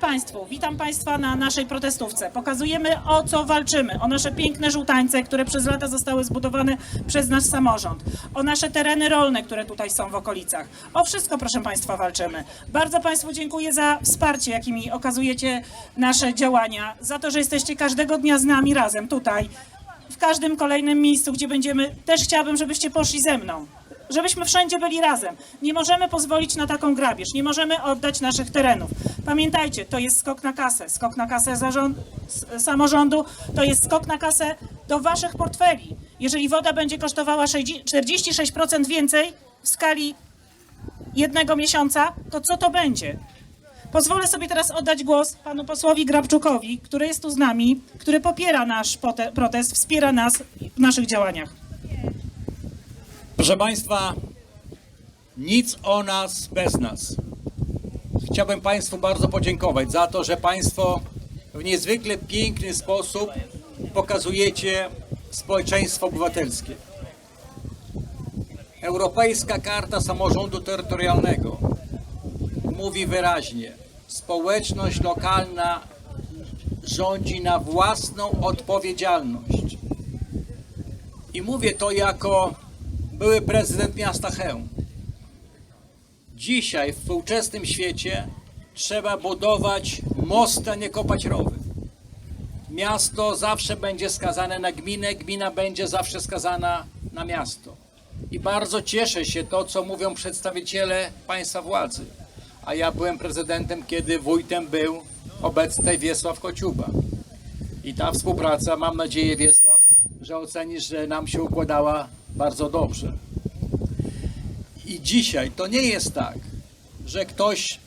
Państwu, witam Państwa na naszej protestówce. Pokazujemy o co walczymy, o nasze piękne żółtańce, które przez lata zostały zbudowane przez nasz samorząd, o nasze tereny rolne, które tutaj są w okolicach. O wszystko, proszę Państwa, walczymy. Bardzo Państwu dziękuję za wsparcie, jakimi okazujecie nasze działania, za to, że jesteście każdego dnia z nami razem tutaj, w każdym kolejnym miejscu, gdzie będziemy. Też chciałabym, żebyście poszli ze mną żebyśmy wszędzie byli razem. Nie możemy pozwolić na taką grabież, nie możemy oddać naszych terenów. Pamiętajcie, to jest skok na kasę, skok na kasę zarząd, samorządu, to jest skok na kasę do waszych portfeli. Jeżeli woda będzie kosztowała 60 46% więcej w skali jednego miesiąca, to co to będzie? Pozwolę sobie teraz oddać głos panu posłowi Grabczukowi, który jest tu z nami, który popiera nasz protest, wspiera nas w naszych działaniach. Proszę Państwa, nic o nas bez nas. Chciałbym Państwu bardzo podziękować za to, że Państwo w niezwykle piękny sposób pokazujecie społeczeństwo obywatelskie. Europejska Karta Samorządu Terytorialnego mówi wyraźnie, społeczność lokalna rządzi na własną odpowiedzialność. I mówię to jako były prezydent miasta Chełm. Dzisiaj w współczesnym świecie trzeba budować mosty, a nie kopać rowy. Miasto zawsze będzie skazane na gminę, gmina będzie zawsze skazana na miasto. I bardzo cieszę się to, co mówią przedstawiciele państwa władzy. A ja byłem prezydentem, kiedy wójtem był obecny Wiesław Kociuba. I ta współpraca, mam nadzieję, Wiesław, że ocenisz, że nam się układała bardzo dobrze. I dzisiaj to nie jest tak, że ktoś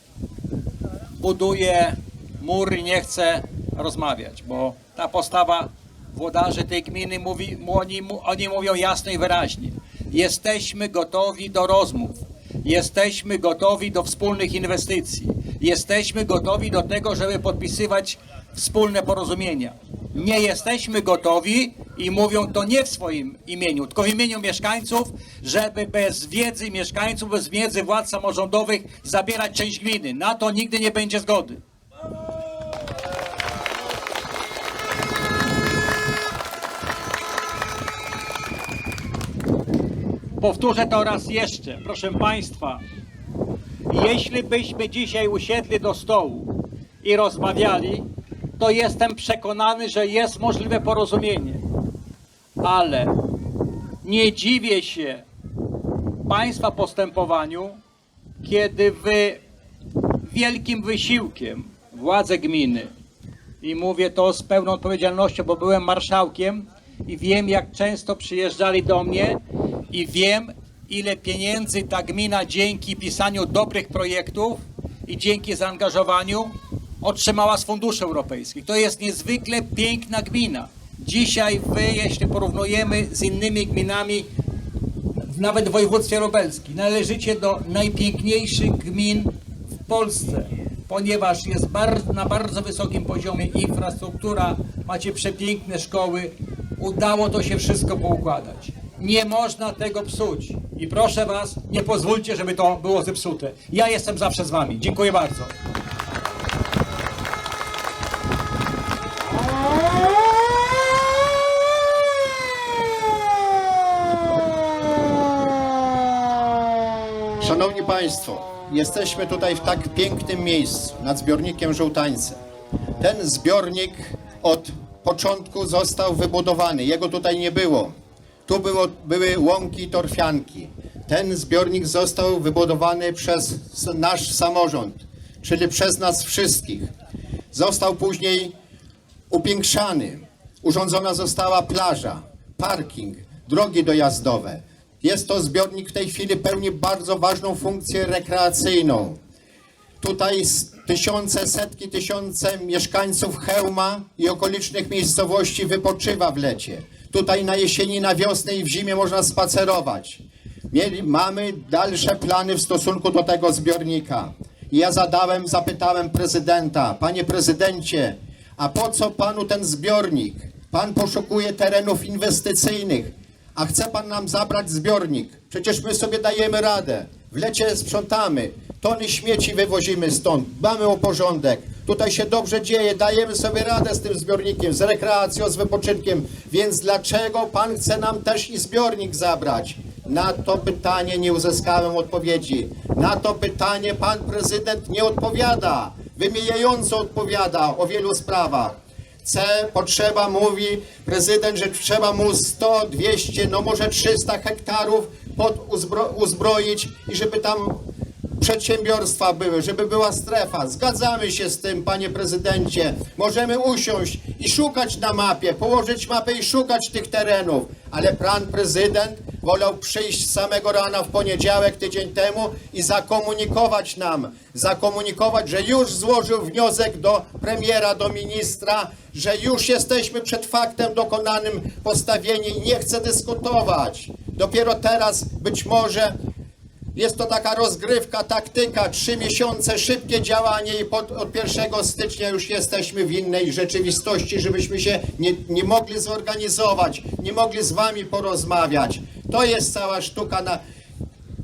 buduje mur i nie chce rozmawiać, bo ta postawa włodarzy tej gminy mówi, oni, oni mówią jasno i wyraźnie. Jesteśmy gotowi do rozmów. Jesteśmy gotowi do wspólnych inwestycji. Jesteśmy gotowi do tego, żeby podpisywać wspólne porozumienia. Nie jesteśmy gotowi i mówią to nie w swoim imieniu, tylko w imieniu mieszkańców, żeby bez wiedzy mieszkańców, bez wiedzy władz samorządowych zabierać część gminy. Na to nigdy nie będzie zgody. Powtórzę to raz jeszcze, proszę Państwa. Jeśli byśmy dzisiaj usiedli do stołu i rozmawiali, to jestem przekonany, że jest możliwe porozumienie. Ale nie dziwię się Państwa postępowaniu, kiedy Wy wielkim wysiłkiem władze gminy, i mówię to z pełną odpowiedzialnością, bo byłem marszałkiem i wiem, jak często przyjeżdżali do mnie i wiem, ile pieniędzy ta gmina dzięki pisaniu dobrych projektów i dzięki zaangażowaniu otrzymała z funduszy europejskich. To jest niezwykle piękna gmina. Dzisiaj wy, jeśli porównujemy z innymi gminami, nawet w województwie lubelskim, należycie do najpiękniejszych gmin w Polsce, ponieważ jest na bardzo wysokim poziomie infrastruktura, macie przepiękne szkoły, udało to się wszystko poukładać. Nie można tego psuć. I proszę Was, nie pozwólcie, żeby to było zepsute. Ja jestem zawsze z Wami. Dziękuję bardzo. Szanowni Państwo, jesteśmy tutaj w tak pięknym miejscu, nad zbiornikiem Żółtańce. Ten zbiornik od początku został wybudowany, jego tutaj nie było. Tu było, były łąki torfianki. Ten zbiornik został wybudowany przez nasz samorząd, czyli przez nas wszystkich. Został później upiększany. Urządzona została plaża, parking, drogi dojazdowe. Jest to zbiornik w tej chwili pełni bardzo ważną funkcję rekreacyjną. Tutaj tysiące, setki tysiące mieszkańców Chełma i okolicznych miejscowości wypoczywa w lecie. Tutaj na jesieni, na wiosnę i w zimie można spacerować. Mieli, mamy dalsze plany w stosunku do tego zbiornika. I ja zadałem, zapytałem prezydenta, panie prezydencie, a po co panu ten zbiornik? Pan poszukuje terenów inwestycyjnych, a chce pan nam zabrać zbiornik. Przecież my sobie dajemy radę. W lecie sprzątamy, tony śmieci wywozimy stąd, dbamy o porządek. Tutaj się dobrze dzieje, dajemy sobie radę z tym zbiornikiem, z rekreacją, z wypoczynkiem. Więc dlaczego pan chce nam też i zbiornik zabrać? Na to pytanie nie uzyskałem odpowiedzi. Na to pytanie pan prezydent nie odpowiada. Wymijająco odpowiada o wielu sprawach. Chce, potrzeba, mówi prezydent, że trzeba mu 100, 200, no może 300 hektarów pod uzbro, uzbroić i żeby tam przedsiębiorstwa były, żeby była strefa. Zgadzamy się z tym, panie prezydencie. Możemy usiąść i szukać na mapie, położyć mapę i szukać tych terenów, ale pan prezydent wolał przyjść samego rana w poniedziałek, tydzień temu i zakomunikować nam, zakomunikować, że już złożył wniosek do premiera, do ministra, że już jesteśmy przed faktem dokonanym postawieni i nie chce dyskutować. Dopiero teraz być może jest to taka rozgrywka, taktyka, trzy miesiące, szybkie działanie i pod, od 1 stycznia już jesteśmy w innej rzeczywistości, żebyśmy się nie, nie mogli zorganizować, nie mogli z wami porozmawiać. To jest cała sztuka na...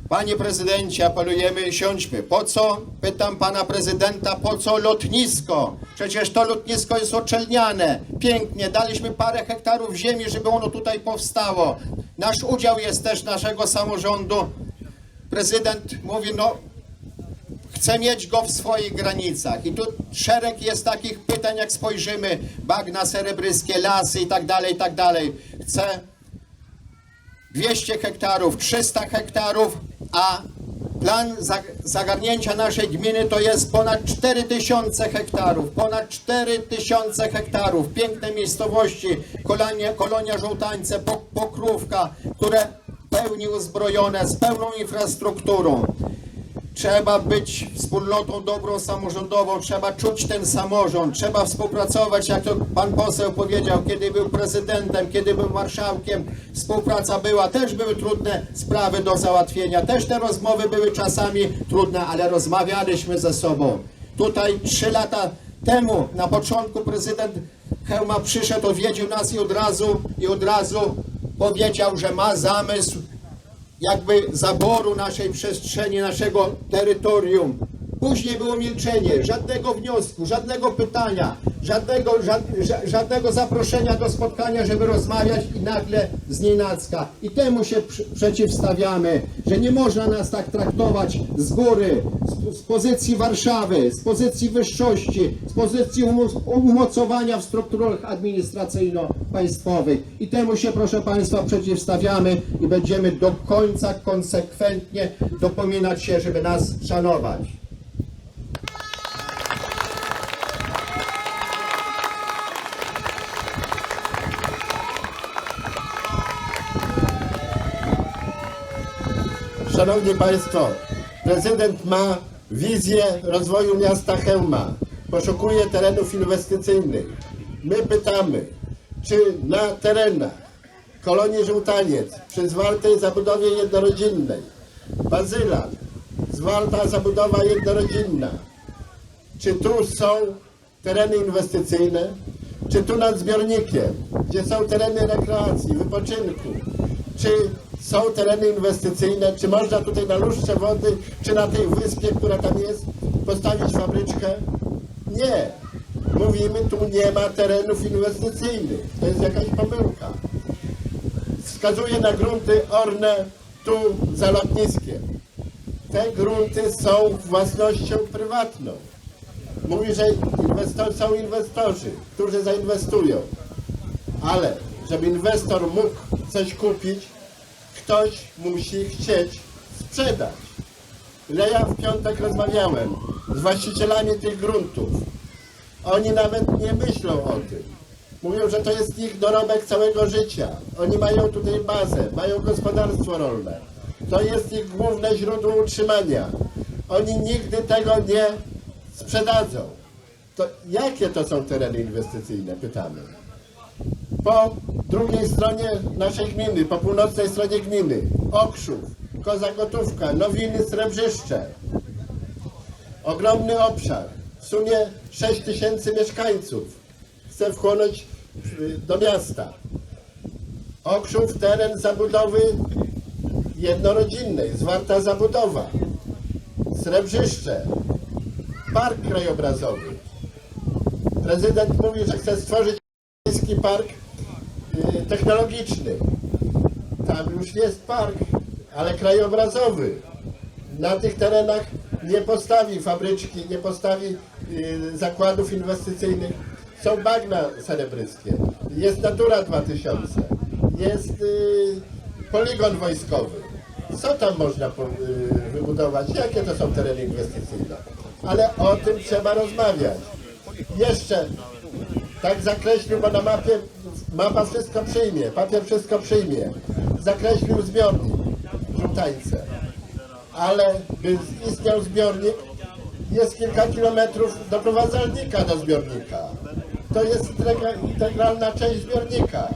Panie prezydencie, apelujemy, siądźmy. Po co, pytam pana prezydenta, po co lotnisko? Przecież to lotnisko jest oczelniane. Pięknie, daliśmy parę hektarów ziemi, żeby ono tutaj powstało. Nasz udział jest też naszego samorządu prezydent mówi, no chce mieć go w swoich granicach. I tu szereg jest takich pytań, jak spojrzymy, bagna serebryskie, lasy i tak dalej, i tak dalej. Chce 200 hektarów, 300 hektarów, a plan za- zagarnięcia naszej gminy to jest ponad 4000 hektarów, ponad 4000 hektarów, piękne miejscowości, kolonia, kolonia Pokrówka, które pełni uzbrojone, z pełną infrastrukturą. Trzeba być wspólnotą dobrą samorządową, trzeba czuć ten samorząd, trzeba współpracować, jak to pan poseł powiedział, kiedy był prezydentem, kiedy był marszałkiem, współpraca była, też były trudne sprawy do załatwienia, też te rozmowy były czasami trudne, ale rozmawialiśmy ze sobą. Tutaj trzy lata temu, na początku prezydent Hełma przyszedł, odwiedził nas i od razu, i od razu powiedział, że ma zamysł jakby zaboru naszej przestrzeni, naszego terytorium. Później było milczenie, żadnego wniosku, żadnego pytania, żadnego, żad, ża- żadnego zaproszenia do spotkania, żeby rozmawiać i nagle z nienacka. I temu się przeciwstawiamy, że nie można nas tak traktować z góry, z, z pozycji Warszawy, z pozycji wyższości, z pozycji umo- umocowania w strukturach administracyjno-państwowych. I temu się, proszę Państwa, przeciwstawiamy i będziemy do końca konsekwentnie dopominać się, żeby nas szanować. Szanowni Państwo, prezydent ma wizję rozwoju miasta Chełma. Poszukuje terenów inwestycyjnych. My pytamy, czy na terenach kolonii Żółtaniec przy zwartej zabudowie jednorodzinnej, Bazylan, zwarta zabudowa jednorodzinna, czy tu są tereny inwestycyjne, czy tu nad zbiornikiem, gdzie są tereny rekreacji, wypoczynku, czy są tereny inwestycyjne, czy można tutaj na luszcze wody, czy na tej wyspie, która tam jest, postawić fabryczkę? Nie. Mówimy, tu nie ma terenów inwestycyjnych. To jest jakaś pomyłka. Wskazuje na grunty orne tu za lotniskiem. Te grunty są własnością prywatną. Mówi, że inwestor, są inwestorzy, którzy zainwestują. Ale żeby inwestor mógł coś kupić, ktoś musi chcieć sprzedać. Ile ja w piątek rozmawiałem z właścicielami tych gruntów. Oni nawet nie myślą o tym. Mówią, że to jest ich dorobek całego życia. Oni mają tutaj bazę, mają gospodarstwo rolne. To jest ich główne źródło utrzymania. Oni nigdy tego nie sprzedadzą. To jakie to są tereny inwestycyjne, pytamy. Po drugiej stronie naszej gminy, po północnej stronie gminy, Okrzów, Koza Gotówka, Nowiny, Srebrzyszcze. ogromny obszar, w sumie 6 tysięcy mieszkańców chce wchłonąć y, do miasta. Okrzów teren zabudowy jednorodzinnej, zwarta zabudowa, Srebrzyszcze, park krajobrazowy. Prezydent mówi, że chce stworzyć miejski park technologiczny. Tam już jest park, ale krajobrazowy. Na tych terenach nie postawi fabryczki, nie postawi y, zakładów inwestycyjnych. Są bagna serebryskie, jest Natura 2000, jest y, poligon wojskowy. Co tam można y, wybudować? Jakie to są tereny inwestycyjne? Ale o tym trzeba rozmawiać. Jeszcze tak zakreślił, bo na mapie mapa wszystko przyjmie, papier wszystko przyjmie. Zakreślił zbiornik Żółtańce. Ale by istniał zbiornik, jest kilka kilometrów doprowadzalnika do zbiornika. To jest integra- integralna część zbiornika.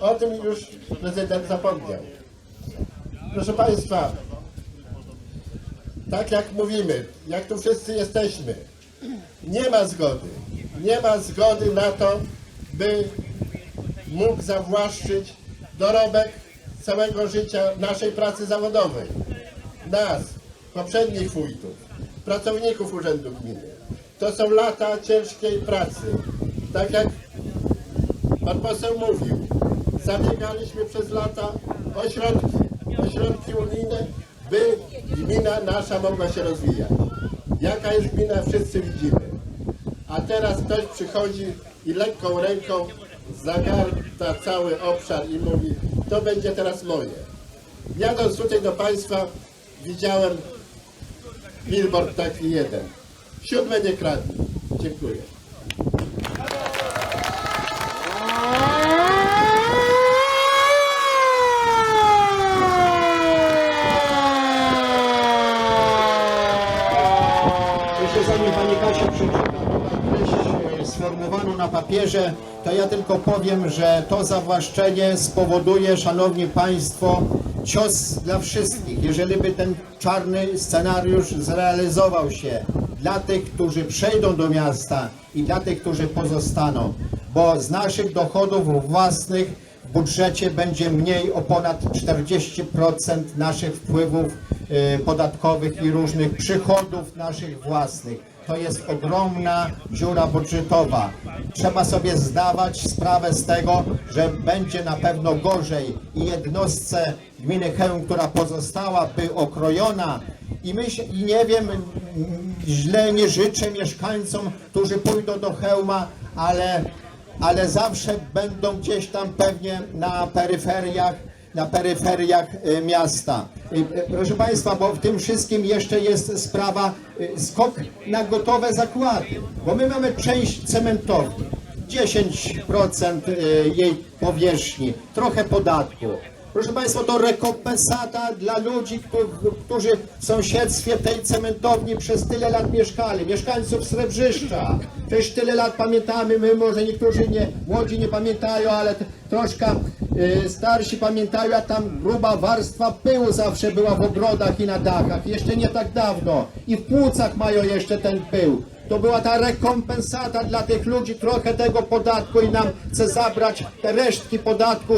O tym już prezydent zapomniał. Proszę Państwa, tak jak mówimy, jak tu wszyscy jesteśmy, nie ma zgody. Nie ma zgody na to, by mógł zawłaszczyć dorobek całego życia naszej pracy zawodowej. Nas, poprzednich wójtów, pracowników Urzędu Gminy. To są lata ciężkiej pracy. Tak jak pan poseł mówił, zabiegaliśmy przez lata o środki, o środki unijne, by gmina nasza mogła się rozwijać. Jaka jest gmina, wszyscy widzimy. A teraz ktoś przychodzi i lekką ręką zagarta cały obszar i mówi, to będzie teraz moje. Jadąc tutaj do Państwa, widziałem billboard taki jeden. Siódme nie kradnij. Dziękuję. Papierze, to ja tylko powiem, że to zawłaszczenie spowoduje, Szanowni Państwo, cios dla wszystkich. Jeżeli by ten czarny scenariusz zrealizował się dla tych, którzy przejdą do miasta i dla tych, którzy pozostaną, bo z naszych dochodów własnych w budżecie będzie mniej o ponad 40% naszych wpływów e, podatkowych i różnych przychodów naszych własnych. To jest ogromna dziura budżetowa. Trzeba sobie zdawać sprawę z tego, że będzie na pewno gorzej i jednostce gminy Chełm, która pozostałaby okrojona. I myślę, i nie wiem, źle nie życzę mieszkańcom, którzy pójdą do Chełma, ale ale zawsze będą gdzieś tam pewnie na peryferiach, na peryferiach e, miasta. E, e, Proszę Państwa, bo w tym wszystkim jeszcze jest sprawa skok na gotowe zakłady, bo my mamy część cementowni, 10% e, jej powierzchni, trochę podatku. Proszę Państwa, to rekompensata dla ludzi, którzy, w sąsiedztwie tej cementowni przez tyle lat mieszkali, mieszkańców Srebrzyszcza. Przecież tyle lat pamiętamy, my może niektórzy nie, młodzi nie pamiętają, ale troszkę y, starsi pamiętają, a tam gruba warstwa pyłu zawsze była w ogrodach i na dachach, jeszcze nie tak dawno. I w płucach mają jeszcze ten pył. To była ta rekompensata dla tych ludzi, trochę tego podatku i nam chce zabrać te resztki podatku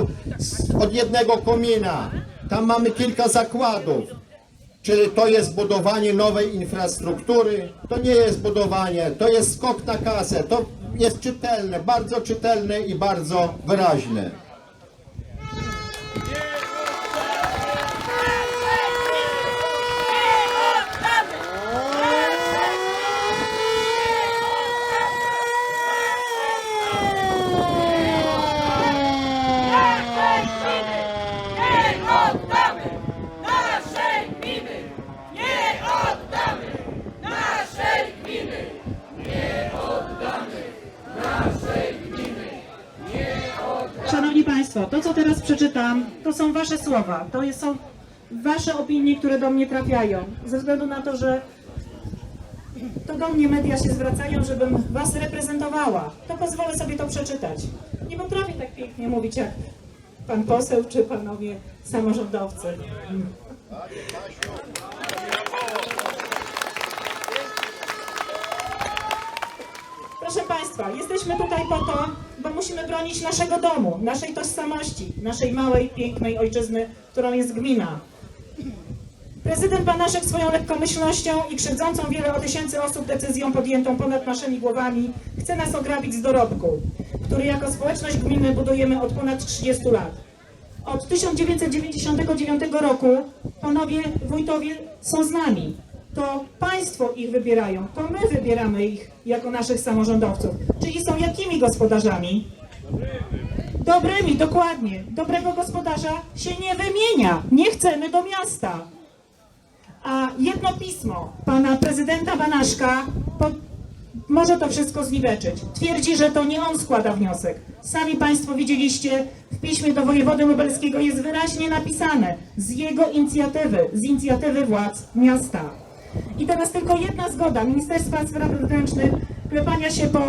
od jednego komina. Tam mamy kilka zakładów. Czyli to jest budowanie nowej infrastruktury, to nie jest budowanie, to jest skok na kasę, to jest czytelne, bardzo czytelne i bardzo wyraźne. Są Wasze słowa, to są Wasze opinie, które do mnie trafiają. Ze względu na to, że to do mnie media się zwracają, żebym Was reprezentowała, to pozwolę sobie to przeczytać. Nie potrafię tak pięknie mówić jak Pan poseł czy Panowie samorządowcy. Proszę Państwa, jesteśmy tutaj po to, bo musimy bronić naszego domu, naszej tożsamości, naszej małej, pięknej ojczyzny, którą jest gmina. Prezydent Banaszek swoją lekkomyślnością i krzywdzącą wiele o tysięcy osób decyzją podjętą ponad naszymi głowami chce nas ograbić z dorobku, który jako społeczność gminy budujemy od ponad 30 lat. Od 1999 roku panowie wójtowie są z nami. To państwo ich wybierają, to my wybieramy ich jako naszych samorządowców. Czyli są jakimi gospodarzami? Dobrymi, dokładnie. Dobrego gospodarza się nie wymienia. Nie chcemy do miasta. A jedno pismo pana prezydenta Banaszka może to wszystko zniweczyć. Twierdzi, że to nie on składa wniosek. Sami Państwo widzieliście, w piśmie do wojewody lubelskiego jest wyraźnie napisane z jego inicjatywy, z inicjatywy władz miasta. I teraz tylko jedna zgoda Ministerstwa Spraw Wewnętrznych klepania się po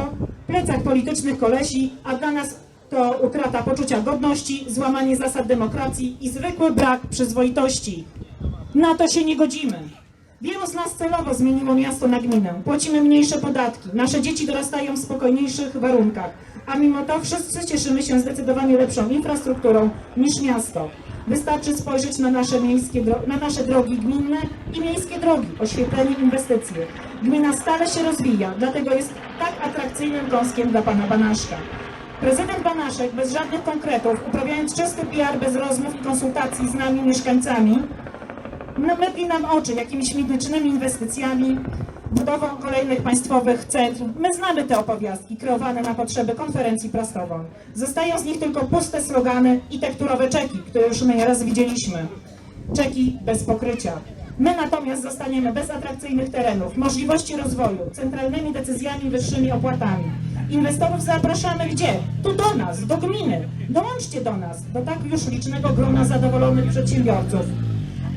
plecach politycznych kolesi, a dla nas to utrata poczucia godności, złamanie zasad demokracji i zwykły brak przyzwoitości. Na to się nie godzimy. Wielu z nas celowo zmieniło miasto na gminę. Płacimy mniejsze podatki. Nasze dzieci dorastają w spokojniejszych warunkach. A mimo to wszyscy cieszymy się zdecydowanie lepszą infrastrukturą niż miasto. Wystarczy spojrzeć na nasze, miejskie, na nasze drogi gminne i miejskie drogi, oświetlenie, inwestycje. Gmina stale się rozwija, dlatego jest tak atrakcyjnym gąskiem dla pana Banaszka. Prezydent Banaszek bez żadnych konkretów, uprawiając czysty PR bez rozmów i konsultacji z nami, mieszkańcami, mydli nam oczy jakimiś mitycznymi inwestycjami, budową kolejnych państwowych centrów. My znamy te opowiastki kreowane na potrzeby konferencji prasowej. Zostają z nich tylko puste slogany i tekturowe czeki, które już my raz widzieliśmy. Czeki bez pokrycia. My natomiast zostaniemy bez atrakcyjnych terenów, możliwości rozwoju, centralnymi decyzjami, wyższymi opłatami. Inwestorów zapraszamy gdzie? Tu do nas, do gminy. Dołączcie do nas, do tak już licznego grona zadowolonych przedsiębiorców.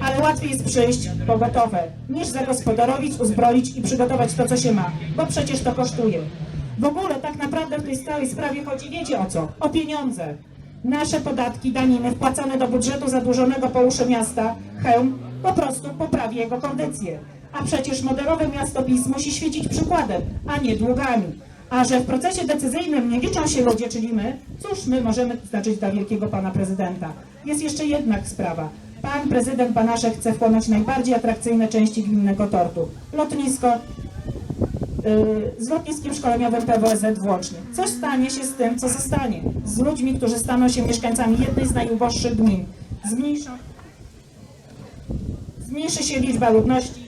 Ale łatwiej jest przyjść po gotowe, niż zagospodarować, uzbroić i przygotować to, co się ma, bo przecież to kosztuje. W ogóle tak naprawdę w tej całej sprawie chodzi, wiecie o co? O pieniądze. Nasze podatki, daniny wpłacane do budżetu zadłużonego po uszy miasta, hełm, po prostu poprawi jego kondycję. A przecież modelowe miasto PiS musi świecić przykładem, a nie długami. A że w procesie decyzyjnym nie liczą się ludzie, czyli my, cóż my możemy znaczyć dla wielkiego pana prezydenta? Jest jeszcze jedna sprawa. Pan prezydent Banaszek chce wchłonąć najbardziej atrakcyjne części gminnego tortu. Lotnisko, yy, z lotniskiem szkoleniowym PWSZ włącznie. Co stanie się z tym, co zostanie? Z ludźmi, którzy staną się mieszkańcami jednej z najuboższych gmin. Zmniejszą, zmniejszy się liczba ludności,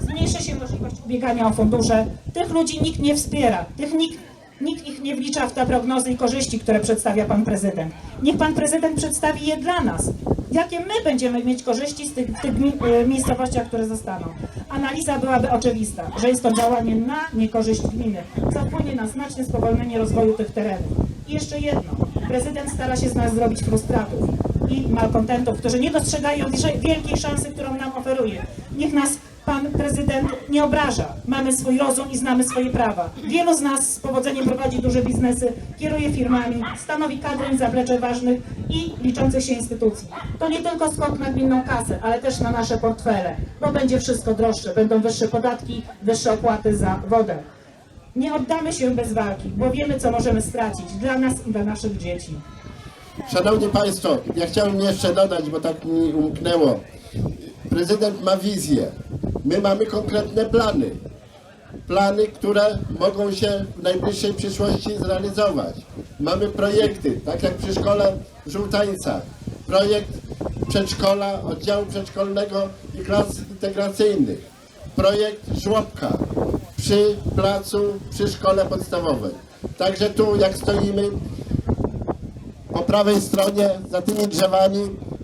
zmniejszy się możliwość ubiegania o fundusze. Tych ludzi nikt nie wspiera, tych nikt, nikt ich nie wlicza w te prognozy i korzyści, które przedstawia pan prezydent. Niech pan prezydent przedstawi je dla nas. Jakie my będziemy mieć korzyści z tych, tych y, miejscowościach, które zostaną? Analiza byłaby oczywista, że jest to działanie na niekorzyść gminy, co wpłynie na znaczne spowolnienie rozwoju tych terenów. I jeszcze jedno. Prezydent stara się z nas zrobić frustratów i malkontentów, którzy nie dostrzegają wielkiej szansy, którą nam oferuje. Niech nas pan prezydent nie obraża. Mamy swój rozum i znamy swoje prawa. Wielu z nas z powodzeniem prowadzi duże biznesy, kieruje firmami, stanowi kadrę zaplecze ważnych i liczących się instytucji. To nie tylko skok na gminną kasę, ale też na nasze portfele, bo będzie wszystko droższe, będą wyższe podatki, wyższe opłaty za wodę. Nie oddamy się bez walki, bo wiemy, co możemy stracić dla nas i dla naszych dzieci. Szanowni Państwo, ja chciałem jeszcze dodać, bo tak mi umknęło. Prezydent ma wizję. My mamy konkretne plany. Plany, które mogą się w najbliższej przyszłości zrealizować. Mamy projekty, tak jak przy szkole w Żółtańcach. Projekt przedszkola, oddziału przedszkolnego i klas integracyjnych. Projekt żłobka przy placu, przy szkole podstawowej. Także tu, jak stoimy, po prawej stronie, za tymi drzewami,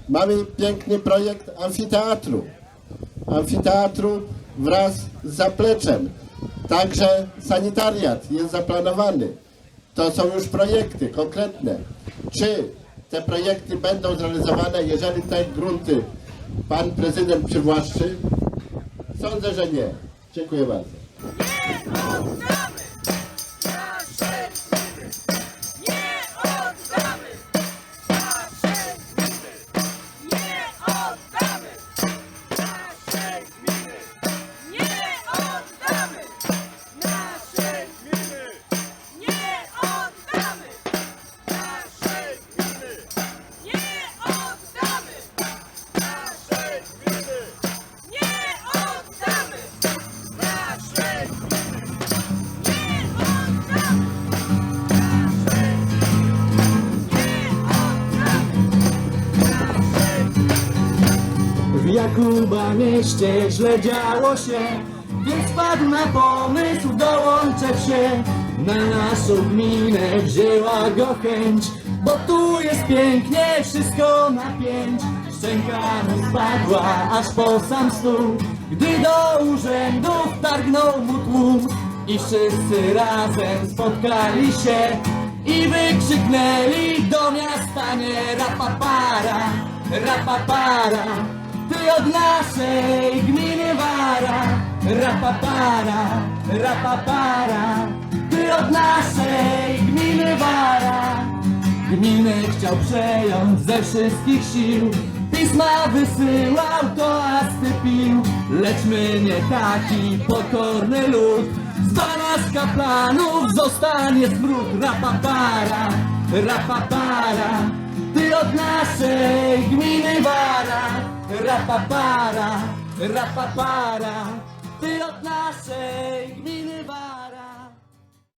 mamy piękny projekt amfiteatru. Amfiteatru wraz z zapleczem. Także sanitariat jest zaplanowany. To są już projekty konkretne. Czy te projekty będą zrealizowane, jeżeli te grunty pan prezydent przywłaszczy? Sądzę, że nie. Dziękuję bardzo. Kuba mieście źle działo się Więc wpadł na pomysł, dołączać się. Na naszą gminę wzięła go chęć Bo tu jest pięknie, wszystko na pięć. Szczęka mu spadła aż po sam stół Gdy do urzędów targnął mu tłum. I wszyscy razem spotkali się i wykrzyknęli do miasta nie rapapara, rapapara Ty od naszej gminy wara. Rapapara, rapapara. Ty od naszej gminy wara. Gminę chciał przejąć ze wszystkich sił. Pisma wysyłał, toasty pił. Lecz my nie taki pokorny lud. Z nas kaplanów zostanie smród. Rapapara, rapapara. Ty od naszej gminy wara Rapapara, rapapara Ty od naszej gminy